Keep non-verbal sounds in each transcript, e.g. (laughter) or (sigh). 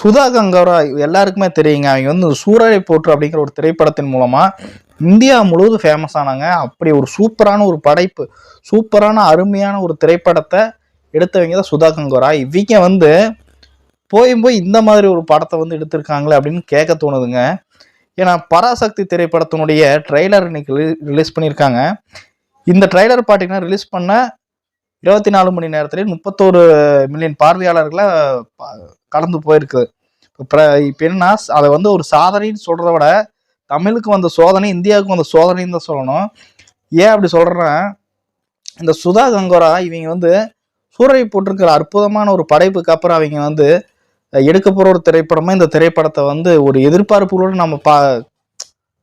சுதா கங்கரா எல்லாருக்குமே தெரியுங்க. அவங்க வந்து சூரரை போற்று அப்படிங்கிற ஒரு திரைப்படத்தின் மூலமா இந்தியா முழுவதும் ஃபேமஸ் ஆனாங்க. அப்படி ஒரு சூப்பரான ஒரு படைப்பு சூப்பரான அருமையான ஒரு திரைப்படத்தை எடுத்தவங்க தான் சுதா கங்கரா இவங்க வந்து போய் போய் இந்த மாதிரி ஒரு படத்தை வந்து எடுத்திருக்காங்களே அப்படின்னு கேட்க தோணுதுங்க. ஏன்னா பராசக்தி திரைப்படத்தினுடைய ட்ரெய்லர் இன்னைக்கு ரிலீஸ் பண்ணியிருக்காங்க. இந்த ட்ரெய்லர் பார்த்தீங்கன்னா ரிலீஸ் பண்ண இருபத்தி நாலு மணி நேரத்திலே முப்பத்தோரு மில்லியன் பார்வையாளர்களை கடந்து போயிருக்குது. இப்போ இப்போ என்னன்னா அதை வந்து ஒரு சாதனைன்னு சொல்கிறத விட தமிழுக்கு வந்த சோதனை இந்தியாவுக்கு வந்த சோதனைன்னு தான் சொல்லணும். ஏன் அப்படி சொல்கிறேன்னா இந்த சுதா கங்கோரா இவங்க வந்து சூரரை போட்டிருக்கிற அற்புதமான ஒரு படைப்புக்கு அப்புறம் அவங்க வந்து எடுக்க போகிற ஒரு திரைப்படமா இந்த திரைப்படத்தை வந்து ஒரு எதிர்பார்ப்புகளோடு நம்ம பா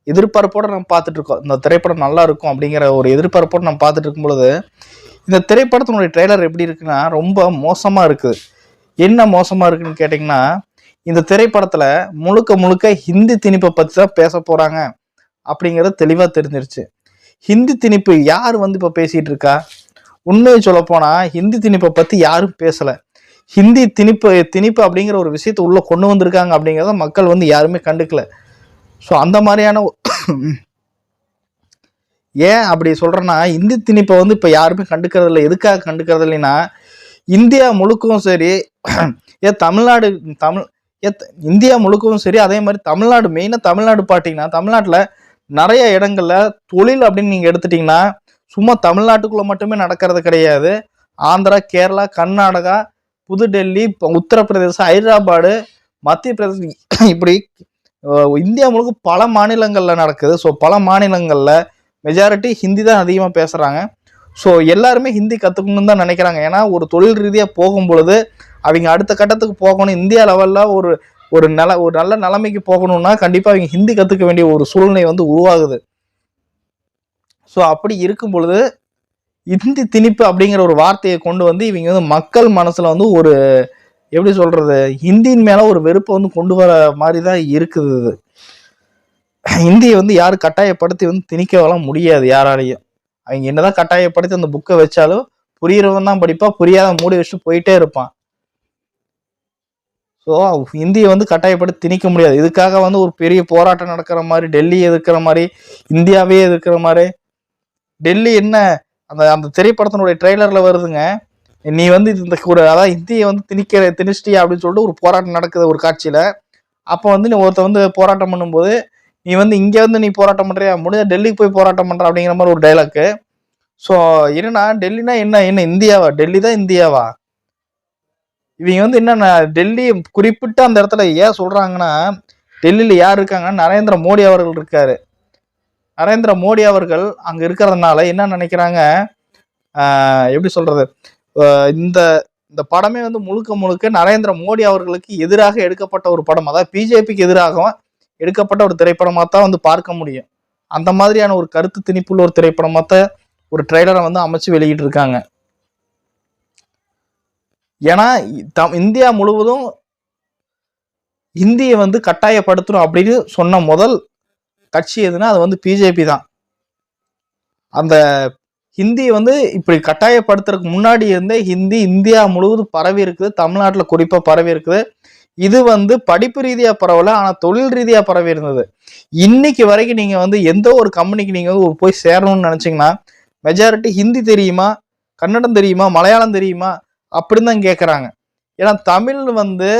எதிர்பார்ப்போடு நம்ம பார்த்துட்டு இருக்கோம். இந்த திரைப்படம் நல்லா இருக்கும் அப்படிங்கிற ஒரு எதிர்பார்ப்போடு நம்ம பார்த்துட்டு இருக்கும் பொழுது இந்த திரைப்படத்தினுடைய ட்ரெய்லர் எப்படி இருக்குன்னா ரொம்ப மோசமாக இருக்குது. என்ன மோசமாக இருக்குன்னு கேட்டிங்கன்னா இந்த திரைப்படத்தில் முழுக்க முழுக்க ஹிந்தி திணிப்பை பற்றி தான் பேச போகிறாங்க அப்படிங்கிறது தெளிவாக தெரிஞ்சிருச்சு. ஹிந்தி திணிப்பு யார் வந்து இப்போ பேசிகிட்டு இருக்கா? உண்மையை சொல்ல போனால் ஹிந்தி திணிப்பை பற்றி யாரும் பேசலை. ஹிந்தி திணிப்பு திணிப்பு அப்படிங்கிற ஒரு விஷயத்தை உள்ளே கொண்டு வந்திருக்காங்க அப்படிங்கிறத மக்கள் வந்து யாருமே கண்டுக்கல. ஸோ அந்த மாதிரியான ஏன் அப்படி சொல்கிறேன்னா இந்தி திணிப்பை வந்து இப்போ யாருமே கண்டுக்கிறது இல்லை எதுக்காக கண்டுக்கிறது இல்லைன்னா இந்தியா முழுக்கவும் சரி (clears throat) ஏன் தமிழ்நாடு தமிழ் ஏ இந்தியா முழுக்கவும் சரி அதே மாதிரி தமிழ்நாடு மெயினாக தமிழ்நாடு பார்த்தீங்கன்னா தமிழ்நாட்டில் நிறைய இடங்களில் தொழில் அப்படின்னு நீங்கள் எடுத்துட்டிங்கன்னா சும்மா தமிழ்நாட்டுக்குள்ளே மட்டுமே நடக்கிறது கிடையாது. ஆந்திரா கேரளா கர்நாடகா புதுடெல்லி இப்போ உத்தரப்பிரதேசம் ஹைதராபாடு மத்திய பிரதேசம் இப்படி இந்தியா முழுக்க பல மாநிலங்களில் நடக்குது. ஸோ பல மாநிலங்களில் மெஜாரிட்டி ஹிந்தி தான் அதிகமாக பேசுகிறாங்க ஸோ எல்லாருமே ஹிந்தி கற்றுக்கணும்னு தான் நினைக்கிறாங்க. ஏன்னா ஒரு தொழில் ரீதியாக போகும் பொழுது அவங்க அடுத்த கட்டத்துக்கு போகணும் இந்தியா லெவலில் ஒரு ஒரு நில ஒரு நல்ல நிலைமைக்கு போகணும்னா கண்டிப்பாக அவங்க ஹிந்தி கற்றுக்க வேண்டிய ஒரு சூழ்நிலை வந்து உருவாகுது. ஸோ அப்படி இருக்கும் பொழுது இந்தி திணிப்பு அப்படிங்கிற ஒரு வார்த்தையை கொண்டு வந்து இவங்க வந்து மக்கள் மனசில் வந்து ஒரு எப்படி சொல்கிறது ஹிந்தியின் மேலே ஒரு வெறுப்பை வந்து கொண்டு வர மாதிரி தான் இருக்குது ஹிந்தியை வந்து யாரும் கட்டாயப்படுத்தி வந்து திணிக்கவெல்லாம் முடியாது யாராலையும். அவங்க என்னதான் கட்டாயப்படுத்தி அந்த புக்கை வச்சாலும் புரியறவன் தான் படிப்பா புரியாத மூடி வச்சுட்டு போயிட்டே இருப்பான். ஸோ இந்தியை வந்து கட்டாயப்படுத்தி திணிக்க முடியாது. இதுக்காக வந்து ஒரு பெரிய போராட்டம் நடக்கிற மாதிரி டெல்லி எதிர்க்கிற மாதிரி இந்தியாவே எதிர்க்கிற மாதிரி. டெல்லி என்ன அந்த அந்த திரைப்படத்தினுடைய ட்ரெய்லரில் வருதுங்க. நீ வந்து இந்த ஒரு அதாவது இந்தியை வந்து திணிக்கிற திணிச்சிட்டியா அப்படின்னு சொல்லிட்டு ஒரு போராட்டம் நடக்குது ஒரு காட்சியில். அப்போ வந்து நீ ஒருத்த வந்து போராட்டம் பண்ணும்போது நீ வந்து இங்கே வந்து நீ போராட்டம் பண்ணுறியா முடிஞ்ச டெல்லிக்கு போய் போராட்டம் பண்ணுற அப்படிங்கிற மாதிரி ஒரு டைலாக்கு ஸோ என்னன்னா டெல்லினா என்ன? என்ன இந்தியாவா? டெல்லி தான் இந்தியாவா? இவங்க வந்து என்னென்ன டெல்லி குறிப்பிட்ட அந்த இடத்துல ஏன் சொல்கிறாங்கன்னா டெல்லியில் யார் இருக்காங்கன்னா நரேந்திர மோடி அவர்கள் இருக்காரு. நரேந்திர மோடி அவர்கள் அங்கே இருக்கிறதுனால என்ன நினைக்கிறாங்க? எப்படி சொல்கிறது இந்த இந்த படமே வந்து முழுக்க முழுக்க நரேந்திர மோடி அவர்களுக்கு எதிராக எடுக்கப்பட்ட ஒரு படம். அதாவது பிஜேபிக்கு எதிராகவும் எடுக்கப்பட்ட ஒரு திரைப்படமாக தான் வந்து பார்க்க முடியும். அந்த மாதிரியான ஒரு கருத்து திணிப்புள்ள ஒரு திரைப்படமாக தான் ஒரு ட்ரெய்லரை வந்து அமைச்சு வெளியிட்டு இருக்காங்க ஏன்னா தம்- இந்தியா முழுவதும் இந்தியை வந்து கட்டாயப்படுத்தணும் அப்படின்னு சொன்ன முதல் கட்சி எதுனா அது வந்து பிஜேபி தான். அந்த ஹிந்தியை வந்து இப்படி கட்டாயப்படுத்துறதுக்கு முன்னாடி இருந்தே ஹிந்தி இந்தியா முழுவதும் பரவி இருக்குது. தமிழ்நாட்டில் குறிப்பாக பரவி இருக்குது. இது வந்து படிப்பு ரீதியாக பரவல ஆனால் தொழில் ரீதியாக பரவி இருந்தது. இன்னைக்கு வரைக்கும் நீங்கள் வந்து எந்த ஒரு கம்பெனிக்கு நீங்கள் வந்து போய் சேரணும்னு நினச்சிங்கன்னா மெஜாரிட்டி ஹிந்தி தெரியுமா கன்னடம் தெரியுமா மலையாளம் தெரியுமா அப்படின்னு தான் கேட்குறாங்க ஏன்னா தமிழ் வந்து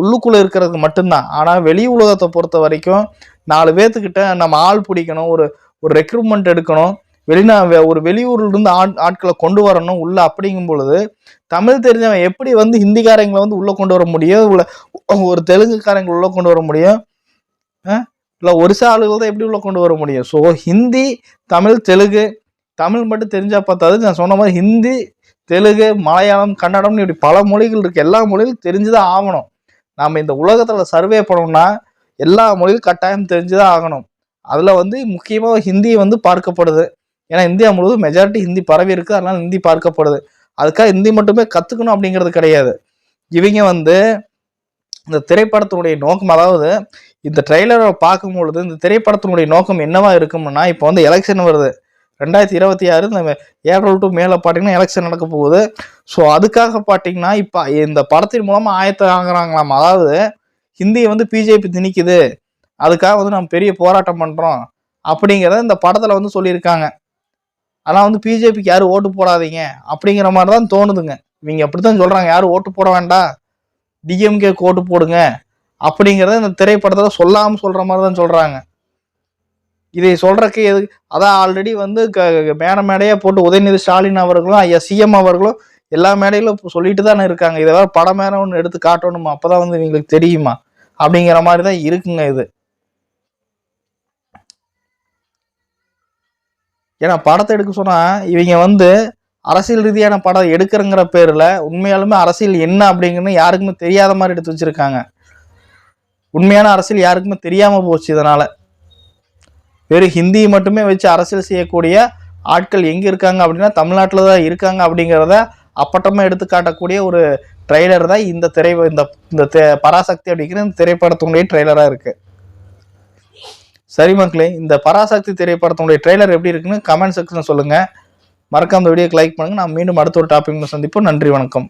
உள்ளுக்குள்ளே இருக்கிறதுக்கு மட்டும்தான். ஆனால் வெளி உலகத்தை பொறுத்த வரைக்கும் நாலு பேர்த்துக்கிட்ட நம்ம ஆள் பிடிக்கணும் ஒரு ஒரு ரெக்ரூட்மெண்ட் எடுக்கணும். வெளிநா ஒரு வெளியூர்லேருந்து ஆட் ஆட்களை கொண்டு வரணும் உள்ள அப்படிங்கும் பொழுது தமிழ் தெரிஞ்சவன் எப்படி வந்து ஹிந்திக்காரங்களை வந்து உள்ளே கொண்டு வர முடியும்? உள்ள ஒரு தெலுங்குக்காரங்களை உள்ளே கொண்டு வர முடியும்? இல்லை ஒரிசா ஆளுகள் தான் எப்படி உள்ளே கொண்டு வர முடியும்? ஸோ ஹிந்தி தமிழ் தெலுங்கு தமிழ் மட்டும் தெரிஞ்சால் பார்த்தாது. நான் சொன்ன மாதிரி ஹிந்தி தெலுங்கு மலையாளம் கன்னடம்னு இப்படி பல மொழிகள் இருக்குது எல்லா மொழிகளும் தெரிஞ்சுதான் ஆகணும். நாம் இந்த உலகத்தில் சர்வே பண்ணோம்னா எல்லா மொழியும் கட்டாயம் தெரிஞ்சுதான் ஆகணும். அதில் வந்து முக்கியமாக ஹிந்தி வந்து பார்க்கப்படுது. ஏன்னா இந்தியா முழுவதும் மெஜாரிட்டி ஹிந்தி பரவி இருக்குது அதனால ஹிந்தி பார்க்கப்படுது. அதுக்காக ஹிந்தி மட்டுமே கற்றுக்கணும் அப்படிங்கிறது கிடையாது. இவங்க வந்து இந்த திரைப்படத்தினுடைய நோக்கம் அதாவது இந்த ட்ரெய்லரை பார்க்கும் பொழுது இந்த திரைப்படத்தினுடைய நோக்கம் என்னவா இருக்கும்னா இப்போ வந்து எலெக்ஷன் வருது. ரெண்டாயிரத்தி இருபத்தி ஆறு இந்த ஏப்ரல் டு மேலே பார்த்தீங்கன்னா எலெக்ஷன் நடக்க போகுது. ஸோ அதுக்காக பார்த்தீங்கன்னா இப்போ இந்த படத்தின் மூலமாக ஆயத்தம் ஆகுறாங்களாம் அதாவது ஹிந்தியை வந்து பிஜேபி திணிக்குது. அதுக்காக வந்து நம்ம பெரிய போராட்டம் பண்ணுறோம் அப்படிங்கிறத இந்த படத்தில் வந்து சொல்லியிருக்காங்க. ஆனால் வந்து பிஜேபிக்கு யாரும் ஓட்டு போடாதீங்க. அப்படிங்கிற மாதிரி தான் தோணுதுங்க. இவங்க அப்படித்தான் சொல்கிறாங்க யாரும் ஓட்டு போட வேண்டாம். டிஎம்கே ஓட்டு போடுங்க. அப்படிங்கிறத இந்த திரைப்படத்தில் சொல்லாமல் சொல்கிற மாதிரி தான் சொல்கிறாங்க இதை சொல்கிறக்கு எது அதான் ஆல்ரெடி வந்து க- மேடை மேடையாக போட்டு உதயநிதி ஸ்டாலின் அவர்களும் ஐயா சிஎம் அவர்களும் எல்லா மேடையிலும் சொல்லிட்டு தானே இருக்காங்க. இதை வேற படம் மேல ஒன்று எடுத்து காட்டணுமா? அப்பதான் வந்து எங்களுக்கு தெரியுமா? அப்படிங்கிற மாதிரி தான் இருக்குங்க இது. ஏன்னா படத்தை எடுக்க சொன்னால் இவங்க வந்து அரசியல் ரீதியான படம் எடுக்கிறங்கிற பேரில் உண்மையாலுமே அரசியல் என்ன அப்படிங்கன்னு யாருக்குமே தெரியாத மாதிரி எடுத்து வச்சுருக்காங்க. உண்மையான அரசியல் யாருக்குமே தெரியாமல் போச்சு இதனால். வெறும் ஹிந்தி மட்டுமே வச்சு அரசியல் செய்யக்கூடிய ஆட்கள் எங்கே இருக்காங்க அப்படின்னா தமிழ்நாட்டில் தான் இருக்காங்க அப்படிங்கிறத அப்பட்டமாக எடுத்து காட்டக்கூடிய ஒரு ட்ரெய்லர் தான் இந்த திரை இந்த இந்த பராசக்தி அப்படிங்கிற இந்த திரைப்படத்துடைய ட்ரெய்லராக இருக்குது சரி மக்களே இந்த பராசக்தி திரைப்படத்தினுடைய ட்ரெய்லர் எப்படி இருக்குன்னு கமெண்ட் செக்ஷன் சொல்லுங்க. மறக்காம இந்த வீடியோக்கு லைக் பண்ணுங்க. நான் மீண்டும் அடுத்த ஒரு டாபிக் சந்திப்போம். நன்றி வணக்கம்.